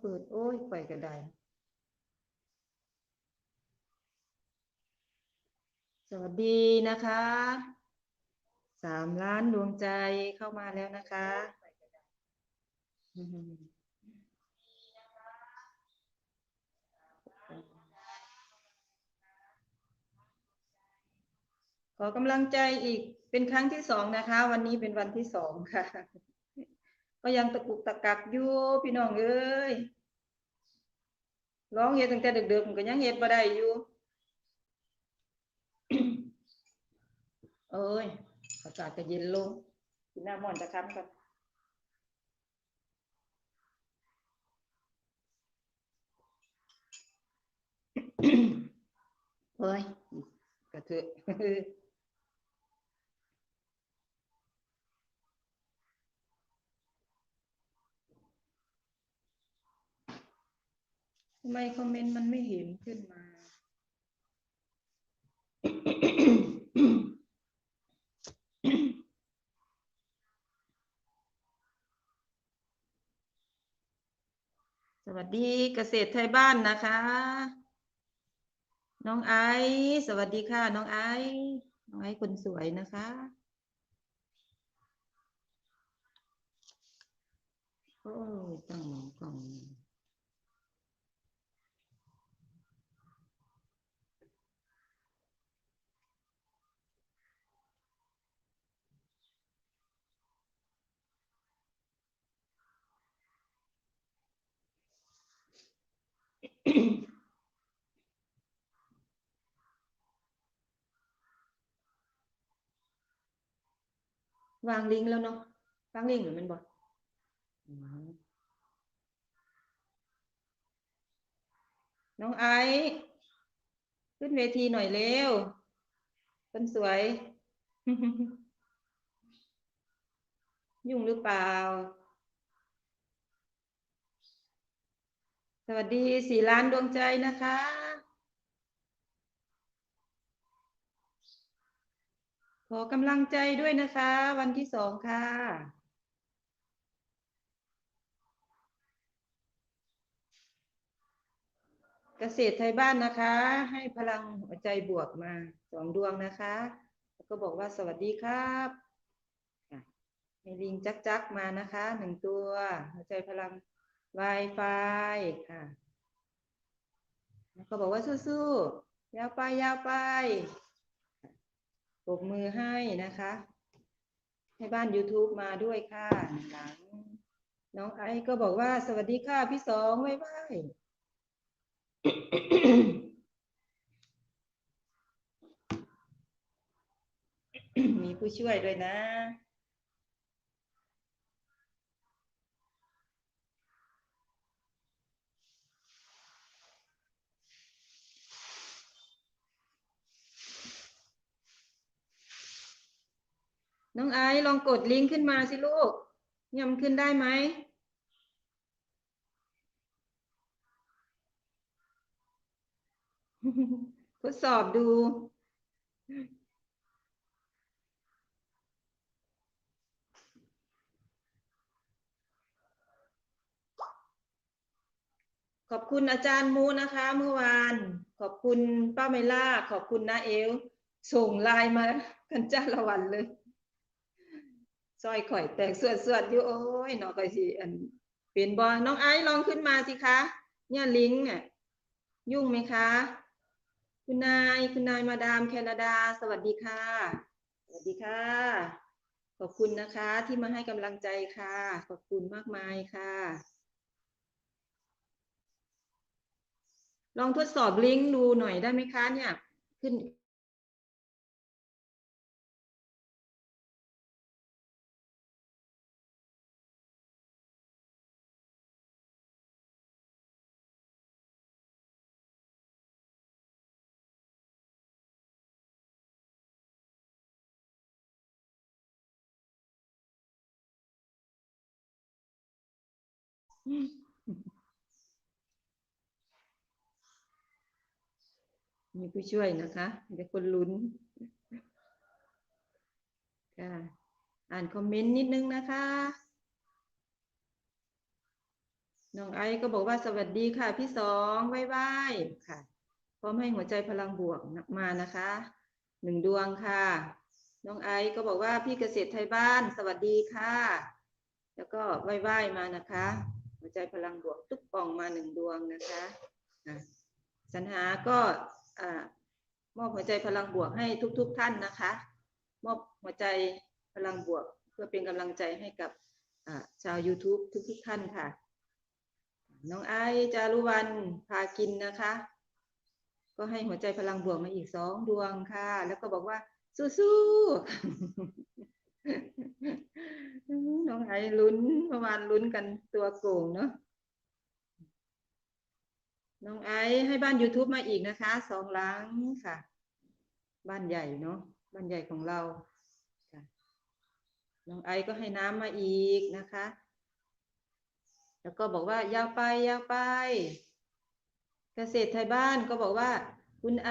เปิด โอ้ยไปก็ไดสวัสดีนะคะ สามล้านดวงใจเข้ามาแล้วนะคะ ขอกำลังใจอีกเป็นครั้งที่สองนะคะ วันนี้เป็นวันที่สองค่ะ ก็ยังตะกุกตะกักอยู่พี่น้องเอ้ยร้องเฮ็ดตั้งแต่ดึกๆมันก็ยังเฮ็ดบ่ได้อยู่เอ้ยอากาศก็เย็นลงกินน้ำม่อนจะค้ำกันเฮ้ยกระเทอะ ทำไมคอมเมนต์มันไม่เห็นขึ้นมาสวัสดีเกษตรไทยบ้านนะคะ น้องไอซ์สวัสดีค่ะ น้องไอซ์น้องไอซ์คนสวยนะคะโอ้ยตั้งหมองกล่อง วางลิงก์แล้วเนาะวางลิงก์หรือมันบอกน้องไอซ์ขึ้นเวทีหน่อยเร็วคนสวย ยุ่งหรือเปล่า สวัสดีสีล้านดวงใจนะคะ ขอกำลังใจด้วยนะคะ วันที่สองค่ะ เกษตรไทยบ้านนะคะ ให้พลังหัวใจบวกมาสองดวงนะคะ แล้วก็บอกว่าสวัสดีครับค่ะมีลิงจักจักมานะคะหนึ่งตัวหัวใจพลัง Wi-Fi ค่ะแล้วก็บอกว่าสู้ๆ ยาวไปยาวไปปรบมือให้นะคะ ให้บ้าน YouTube มาด้วยค่ะหลังน้องไอซ์ก็บอกว่าสวัสดีค่ะ พี่สองไว้ไว้มีผู้ช่วยด้วยนะ น้องไอซ์ลองกดลิงก์ขึ้นมาสิลูกนี่ยมันขึ้นได้ไหมทดสอบดู ขอบคุณอาจารย์มูนะคะ เมื่อวาน ขอบคุณป้าเมล่า ขอบคุณนาเอล ส่งไลน์มากันจ้าละวันเลย ซอยข่อยแตกสวดสวดๆอยู่โอ้ยน้องก็สิอันเป็นบอน้องไอซ์ลองขึ้นมาสิคะ เนี่ยลิงก์เนี่ยยุ่งไหมคะ คุณนายคุณนายมาดามแคนาดา สวัสดีค่ะ สวัสดีค่ะ ขอบคุณนะคะ ที่มาให้กำลังใจค่ะ ขอบคุณมากมายค่ะ ลองทดสอบลิงก์ดูหน่อยได้ไหมคะเนี่ย ขึ้น มีผู้ช่วยนะคะเดี๋ยวคนลุ้นค่ะอ่านคอมเมนต์นิดนึงนะคะ น้องไอซ์ก็บอกว่าสวัสดีค่ะพี่สองบายบายค่ะ พร้อมให้หัวใจพลังบวกมานะคะ หนึ่งดวงค่ะ น้องไอซ์ก็บอกว่าพี่เกษตรไทยบ้านสวัสดีค่ะ แล้วก็ไหว้ไว้มานะคะ หัวใจพลังบวกตุ๊กป่องมาหนึ่งดวงนะคะสรรหาก็มอบหัวใจพลังบวกให้ทุกๆทท่านนะคะ มอบหัวใจพลังบวกเพื่อเป็นกำลังใจให้กับชาว YouTube ทุกๆท่านค่ะ น้องไอจารุวรรณพากินนะคะ ก็ให้หัวใจพลังบวกมาอีกสองดวงค่ะ แล้วก็บอกว่าสู้ๆ น้องไอลุ้นประมาณลุ้นกันตัวโก่งเนาะน้องไอให้บ้าน YouTube มาอีกนะคะสองหลังค่ะ บ้านใหญ่เนาะบ้านใหญ่ของเราค่ะน้องไอก็ให้น้ำมาอีกนะคะ แล้วก็บอกว่ายาวไปยาวไป เกษตรไทยบ้านก็บอกว่า คุณไอ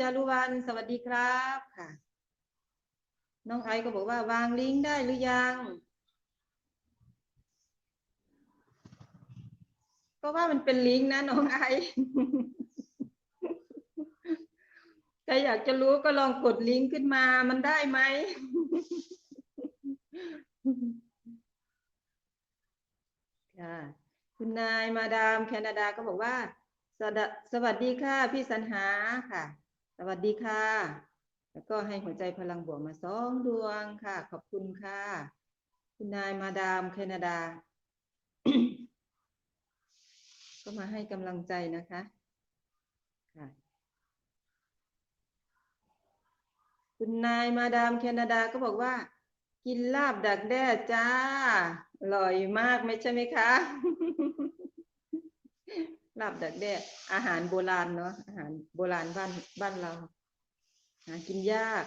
จารุวรรณสวัสดีครับค่ะ น้องไอก็บอกว่าวางลิงก์ได้หรือยัง ก็ว่ามันเป็นลิงก์นะน้องไอซ์ถ้าอยากจะรู้ก็ลองกดลิงก์ขึ้นมา มันได้ไหม ค่ะ คุณนายมาดามแคนาดาก็บอกว่า สวสสวัสดีค่ะ พี่สันหาค่ะ สวัสดีค่ะ แล้วก็ให้หัวใจพลังบวกมาสองดวงค่ะ ขอบคุณค่ะ คุณนายมาดามแคนาดา ก็มาให้กำลังใจนะคะค่ะคุณนายมาดามแคนาดาก็บอกว่า กินลาบดักแด้จ้าอร่อยมากไหมใช่ไหมคะลาบดักแด้อาหารโบราณเนาะอาหารโบราณบ้านบ้านเรา หากินยาก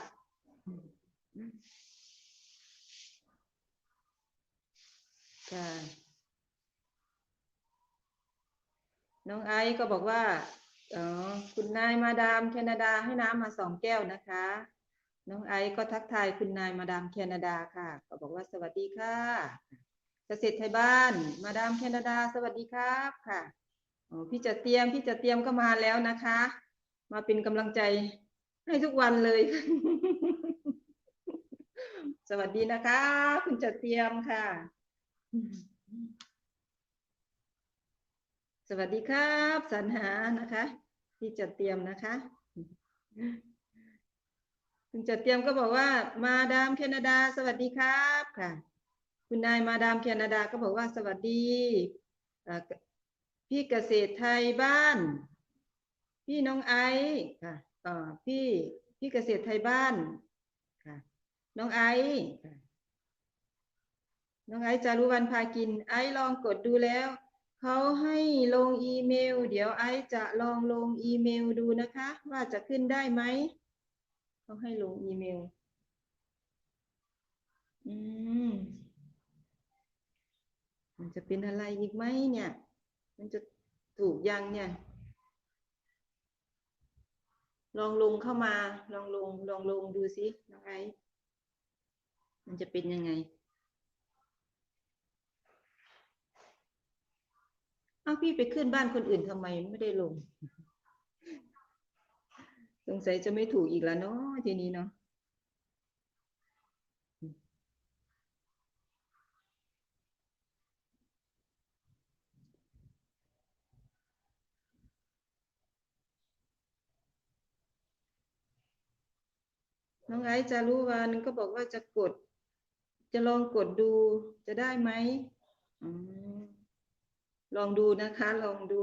ค่ะน้องไอซ์ก็บอกว่าอ๋อคุณนายมาดามแคนาดาให้น้ำมาสองแก้วนะคะ น้องไอซ์ก็ทักทายคุณนายมาดามแคนาดาค่ะ ก็บอกว่าสวัสดีค่ะ เกษตรไทยบ้าน มาดามแคนาดา สวัสดีครับค่ะพี่จะเตรียมพี่จะเตรียมก็มาแล้วนะคะ มาเป็นกำลังใจ ให้ทุกวันเลย สวัสดีนะคะ คุณจะเตรียมค่ะ สวัสดีครับสรรหานะคะ ที่จะเตรียมนะคะ คุณจะเตรียมก็บอกว่า มาดามแคนาดา สวัสดีครับค่ะ คุณนายมาดามแคนาดาก็บอกว่า สวัสดีพี่เกษตรไทยบ้าน พี่น้องไอซ์ค่ะ อ่าพี่พี่เกษตรไทยบ้านค่ะ น้องไอซ์น้องไอซ์จารุวรรณพากิน ไอซ์ลองกดดูแล้วเขาให้ลงอีเมล เดี๋ยวไอซ์จะลองลงอีเมลดูนะคะ ว่าจะขึ้นได้ไหมเขาให้ลงอีเมล อืมมันจะเป็นอะไรอีกไหมเนี่ย มันจะถูกยังเนี่ย ลองลงเข้ามา ลองลง ลองลงดูสิน้องไอซ์มันจะเป็นยังไงเอาพี่ไปขึ้นบ้านคนอื่นทำไมไม่ได้ลง สงสัยจะไม่ถูกอีกแล้วเนาะทีนี้เนาะ น้องไอซ์จารุวันก็บอกว่าจะกด จะลองกดดูจะได้ไหมอลองดูนะคะ ลองดู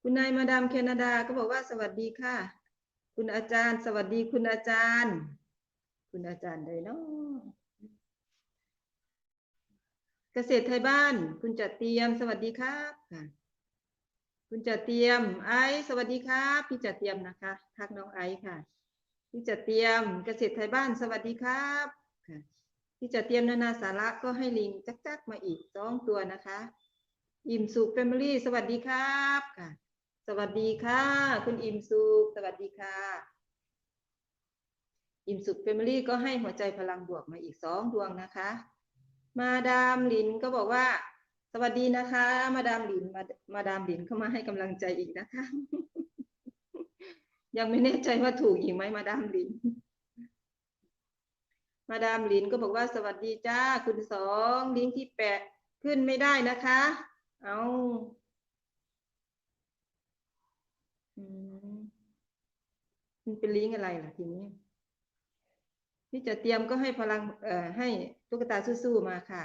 คุณนายมาดามแคนาดาก็บอกว่าสวัสดีค่ะ คุณอาจารย์ สวัสดีคุณอาจารย์ คุณอาจารย์เลยเนาะเกษตรไทยบ้าน คุณจัดเตรียม สวัสดีครับค่ะคุณจัดเตรียม ไอซ์สวัสดีครับ พี่จัดเตรียมนะคะ ทักน้องไอซ์ค่ะ พี่จัดเตรียมเกษตรไทยบ้านสวัสดีครับค่ะพี่จัดเตรียมนานาสาระก็ให้ลิงก์จักๆมาอีกสองตัวนะคะ อิ่มสุขแฟมิลี่สวัสดีครับค่ะ สวัสดีค่ะ คุณอิ่มสุขสวัสดีค่ะ อิ่มสุขแฟมิลี่ก็ให้หัวใจพลังบวกมาอีกสองดวงนะคะ มาดามลินก็บอกว่า สวัสดีนะคะ มาดามลินมามาดามลินเข้ามาให้กำลังใจอีกนะคะ ยังไม่แน่ใจว่าถูกอีกไหมมาดามลิน มาดามลินก็บอกว่าสวัสดีจ้าคุณสองลิงก์ที่แปะขึ้นไม่ได้นะคะ เอาอืมมันเป็นลิงก์อะไรล่ะทีนี้ที่จะเตรียมก็ให้พลังเอ่อให้ตุ๊กตาสู้ๆมาค่ะ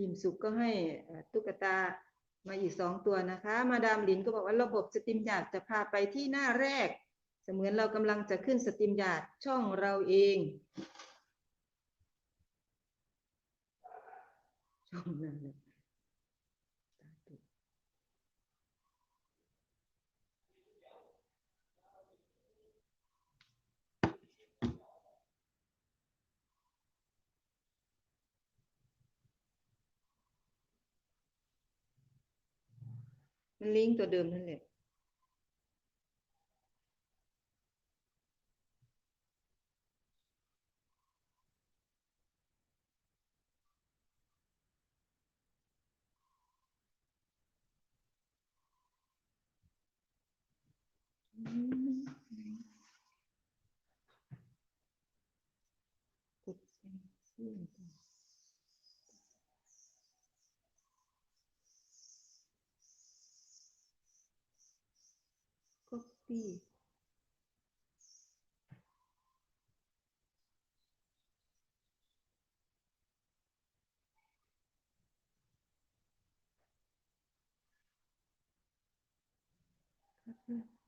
อิ่มสุขก็ให้ตุ๊กตามาอีกสองตัวนะคะ มาดามลินก็บอกว่าระบบสตรีมยาดจะพาไปที่หน้าแรก เสมือนเรากำลังจะขึ้นสตรีมยาดช่องเราเองช่องนั้นเลย มันลิงก์ตัวเดิมนั่นแหละกดเซ็นเชื่อม ต่อ copy ครับ